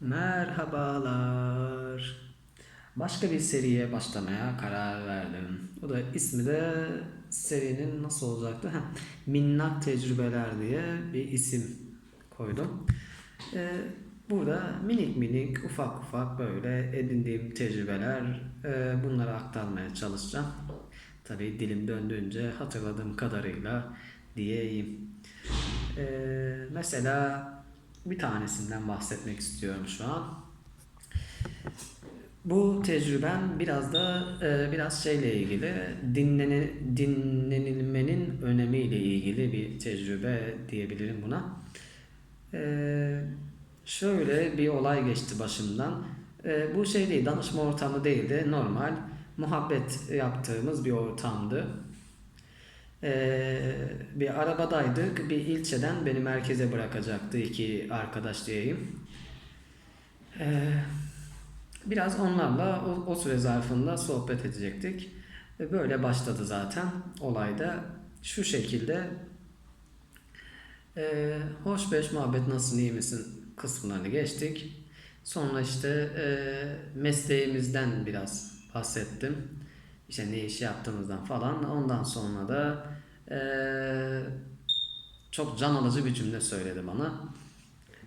Merhabalar. Başka bir seriye başlamaya karar verdim. O da ismi de serinin nasıl olacaktı? Heh, Minnak Tecrübeler diye bir isim koydum. Ee, burada minik minik ufak ufak böyle edindiğim tecrübeler e, bunları aktarmaya çalışacağım. Tabii dilim döndüğünce hatırladığım kadarıyla diyeyim. Ee, mesela bir tanesinden bahsetmek istiyorum şu an. Bu tecrübem biraz da e, biraz şeyle ilgili dinlene, dinlenilmenin önemiyle ilgili bir tecrübe diyebilirim buna. E, şöyle bir olay geçti başımdan. E, bu şey değil, danışma ortamı değildi. Normal muhabbet yaptığımız bir ortamdı. Ee, bir arabadaydık. Bir ilçeden beni merkeze bırakacaktı iki arkadaş diyeyim. Ee, biraz onlarla o, o süre zarfında sohbet edecektik. Ve böyle başladı zaten olayda. Şu şekilde ee, hoş beş muhabbet nasılsın iyi misin kısımlarını geçtik. Sonra işte e, mesleğimizden biraz bahsettim. İşte ne iş yaptığımızdan falan. Ondan sonra da e, çok can alıcı bir cümle söyledi bana.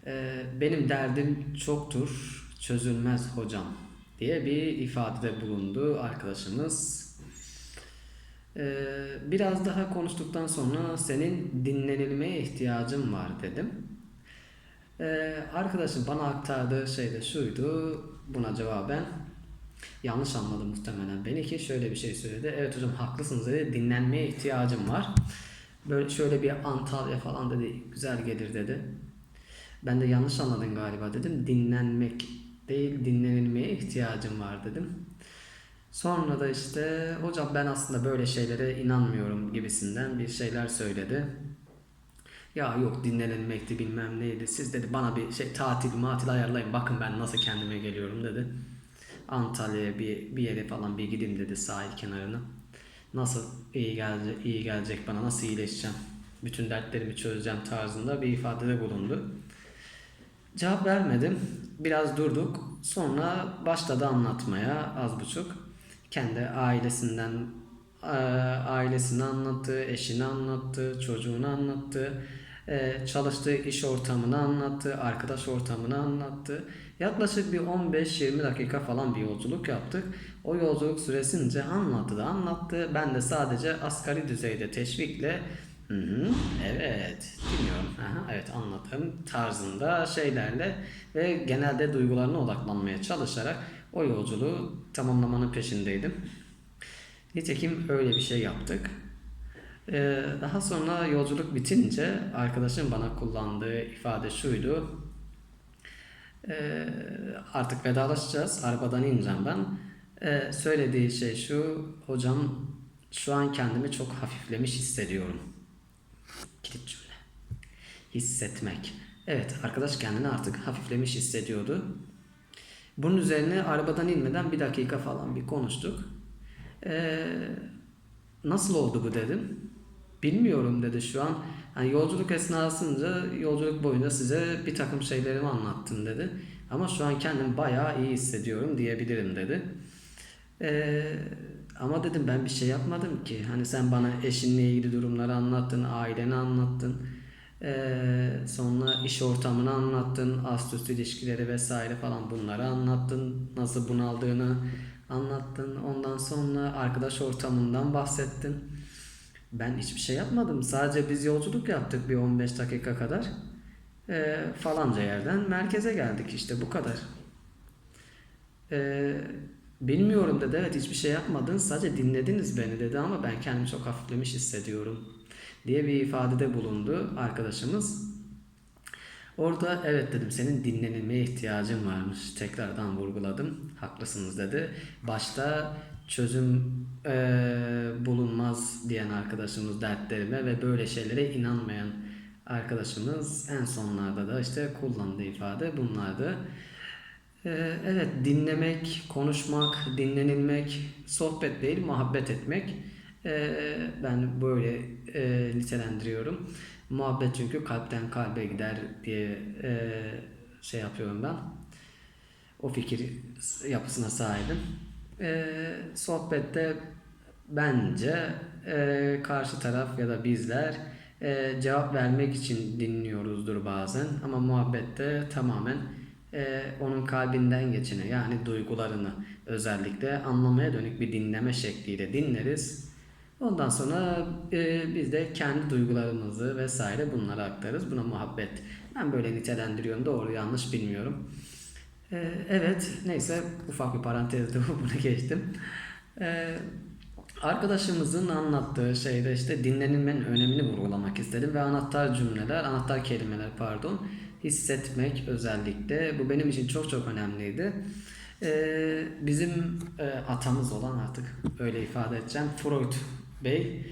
E, benim derdim çoktur, çözülmez hocam diye bir ifadede bulundu arkadaşımız. E, biraz daha konuştuktan sonra senin dinlenilmeye ihtiyacın var dedim. E, arkadaşım bana aktardığı şey de şuydu. Buna cevaben yanlış anladı muhtemelen beni ki şöyle bir şey söyledi. Evet hocam haklısınız dedi. Dinlenmeye ihtiyacım var. Böyle şöyle bir Antalya falan dedi. Güzel gelir dedi. Ben de yanlış anladın galiba dedim. Dinlenmek değil dinlenilmeye ihtiyacım var dedim. Sonra da işte hocam ben aslında böyle şeylere inanmıyorum gibisinden bir şeyler söyledi. Ya yok dinlenilmekti bilmem neydi. Siz dedi bana bir şey tatil matil ayarlayın. Bakın ben nasıl kendime geliyorum dedi. Antalya'ya bir, bir yere falan bir gideyim dedi sahil kenarına. Nasıl iyi gelecek, iyi gelecek bana nasıl iyileşeceğim. Bütün dertlerimi çözeceğim tarzında bir ifadede bulundu. Cevap vermedim. Biraz durduk. Sonra başladı anlatmaya az buçuk. Kendi ailesinden e, ailesini anlattı, eşini anlattı, çocuğunu anlattı, e, çalıştığı iş ortamını anlattı, arkadaş ortamını anlattı. Yaklaşık bir 15-20 dakika falan bir yolculuk yaptık. O yolculuk süresince anlattı da anlattı. Ben de sadece asgari düzeyde teşvikle Hı hı, evet dinliyorum. Aha, evet anlatım tarzında şeylerle ve genelde duygularına odaklanmaya çalışarak o yolculuğu tamamlamanın peşindeydim. Nitekim öyle bir şey yaptık. Ee, daha sonra yolculuk bitince arkadaşım bana kullandığı ifade şuydu. Ee, artık vedalaşacağız. Arabadan ineceğim ben. Ee, söylediği şey şu. Hocam şu an kendimi çok hafiflemiş hissediyorum. Kilit cümle. Hissetmek. Evet arkadaş kendini artık hafiflemiş hissediyordu. Bunun üzerine arabadan inmeden bir dakika falan bir konuştuk. Ee, nasıl oldu bu dedim. Bilmiyorum dedi şu an. Yani yolculuk esnasında yolculuk boyunca size bir takım şeylerimi anlattım dedi. Ama şu an kendimi bayağı iyi hissediyorum diyebilirim dedi. Ee, ama dedim ben bir şey yapmadım ki. Hani sen bana eşinle ilgili durumları anlattın, aileni anlattın. Ee, sonra iş ortamını anlattın, ast üst ilişkileri vesaire falan bunları anlattın. Nasıl bunaldığını anlattın. Ondan sonra arkadaş ortamından bahsettin. Ben hiçbir şey yapmadım. Sadece biz yolculuk yaptık bir 15 dakika kadar. Ee, falanca yerden merkeze geldik işte bu kadar. Ee, bilmiyorum dedi. Evet hiçbir şey yapmadın. Sadece dinlediniz beni dedi ama ben kendimi çok hafiflemiş hissediyorum diye bir ifadede bulundu arkadaşımız. Orada evet dedim senin dinlenilmeye ihtiyacın varmış. Tekrardan vurguladım. Haklısınız dedi. Başta çözüm e, bulunmaz diyen arkadaşımız dertlerime ve böyle şeylere inanmayan arkadaşımız en sonlarda da işte kullandığı ifade bunlardı. E, evet dinlemek, konuşmak, dinlenilmek, sohbet değil muhabbet etmek. E, ben böyle e, nitelendiriyorum. Muhabbet çünkü kalpten kalbe gider diye e, şey yapıyorum ben. o fikir yapısına sahibim. E, sohbette bence e, karşı taraf ya da bizler e, cevap vermek için dinliyoruzdur bazen ama muhabbette tamamen e, onun kalbinden geçeni yani duygularını özellikle anlamaya dönük bir dinleme şekliyle dinleriz. Ondan sonra e, biz de kendi duygularımızı vesaire bunları aktarırız. Buna muhabbet. Ben böyle nitelendiriyorum. Doğru yanlış bilmiyorum. E, evet neyse ufak bir parantezde bunu geçtim. E, arkadaşımızın anlattığı şeyde işte dinlenilmenin önemini vurgulamak istedim ve anahtar cümleler, anahtar kelimeler pardon hissetmek özellikle bu benim için çok çok önemliydi. Ee, bizim e, atamız olan artık öyle ifade edeceğim Freud Bey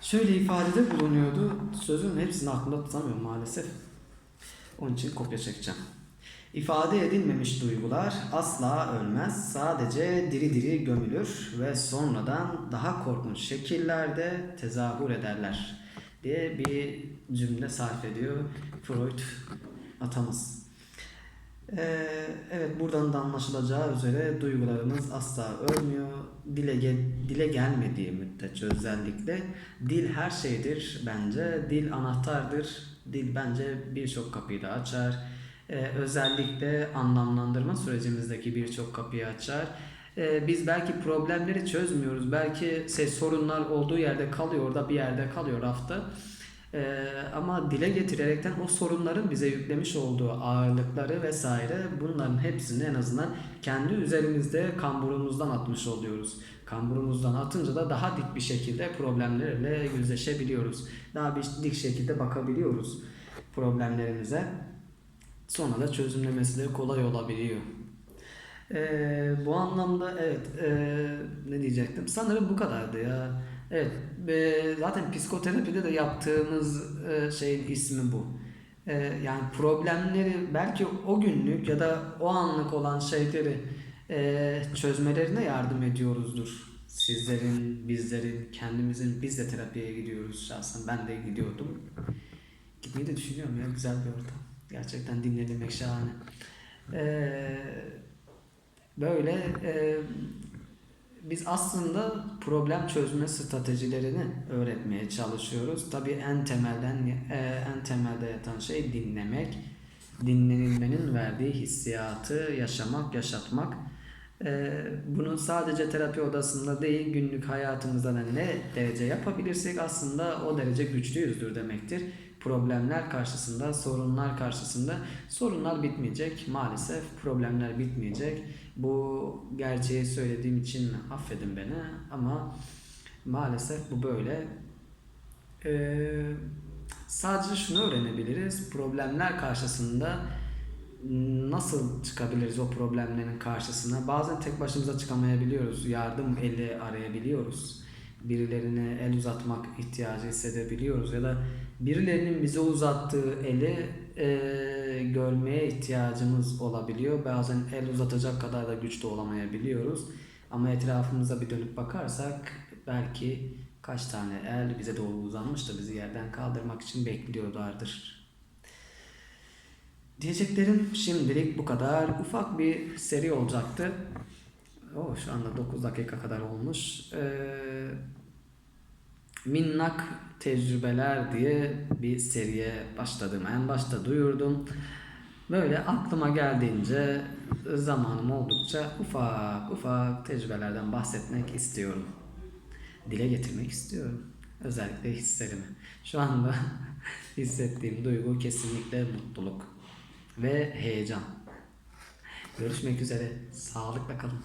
şöyle ifadede bulunuyordu. Sözün hepsini aklımda tutamıyorum maalesef. Onun için kopya çekeceğim. İfade edilmemiş duygular asla ölmez. Sadece diri diri gömülür ve sonradan daha korkunç şekillerde tezahür ederler diye bir cümle sarf ediyor Freud atamız. Ee, evet buradan da anlaşılacağı üzere duygularımız asla ölmüyor. Dile, ge- dile gelmediği müddetçe özellikle dil her şeydir bence. Dil anahtardır. Dil bence birçok kapıyı da açar. Ee, özellikle anlamlandırma sürecimizdeki birçok kapıyı açar. Ee, biz belki problemleri çözmüyoruz. Belki şey, sorunlar olduğu yerde kalıyor, orada bir yerde kalıyor hafta. Ee, ama dile getirerekten o sorunların bize yüklemiş olduğu ağırlıkları vesaire bunların hepsini en azından kendi üzerimizde kamburumuzdan atmış oluyoruz. Kamburumuzdan atınca da daha dik bir şekilde problemlerle yüzleşebiliyoruz. Daha bir dik şekilde bakabiliyoruz problemlerimize. Sonra da çözümlemesi de kolay olabiliyor. Ee, bu anlamda evet ee, ne diyecektim? Sanırım bu kadardı ya. Evet e, zaten psikoterapide de yaptığımız e, şeyin ismi bu. E, yani problemleri belki o günlük ya da o anlık olan şeyleri e, çözmelerine yardım ediyoruzdur. Sizlerin, bizlerin, kendimizin, biz de terapiye gidiyoruz şahsen. Ben de gidiyordum. Gitmeyi de düşünüyorum ya güzel bir ortam. Gerçekten dinlemek şahane. Eee Böyle e, biz aslında problem çözme stratejilerini öğretmeye çalışıyoruz. Tabii en temelden e, en temelde yatan şey dinlemek, dinlenilmenin verdiği hissiyatı yaşamak, yaşatmak. E, bunu sadece terapi odasında değil günlük hayatımızda da ne derece yapabilirsek aslında o derece güçlüyüzdür demektir. Problemler karşısında, sorunlar karşısında sorunlar bitmeyecek maalesef problemler bitmeyecek. Bu gerçeği söylediğim için affedin beni ama maalesef bu böyle. Ee, sadece şunu öğrenebiliriz. Problemler karşısında nasıl çıkabiliriz o problemlerin karşısına? Bazen tek başımıza çıkamayabiliyoruz. Yardım eli arayabiliyoruz. Birilerine el uzatmak ihtiyacı hissedebiliyoruz ya da birilerinin bize uzattığı eli e, görmeye ihtiyacımız olabiliyor. Bazen el uzatacak kadar da güçlü olamayabiliyoruz. Ama etrafımıza bir dönüp bakarsak belki kaç tane el bize doğru uzanmış da bizi yerden kaldırmak için bekliyorlardır. Diyeceklerim şimdilik bu kadar. Ufak bir seri olacaktı. Oh, şu anda 9 dakika kadar olmuş. Ee, minnak tecrübeler diye bir seriye başladım. En başta duyurdum. Böyle aklıma geldiğince zamanım oldukça ufak ufak tecrübelerden bahsetmek istiyorum. Dile getirmek istiyorum. Özellikle hislerimi. Şu anda hissettiğim duygu kesinlikle mutluluk ve heyecan. Görüşmek üzere. Sağlıkla kalın.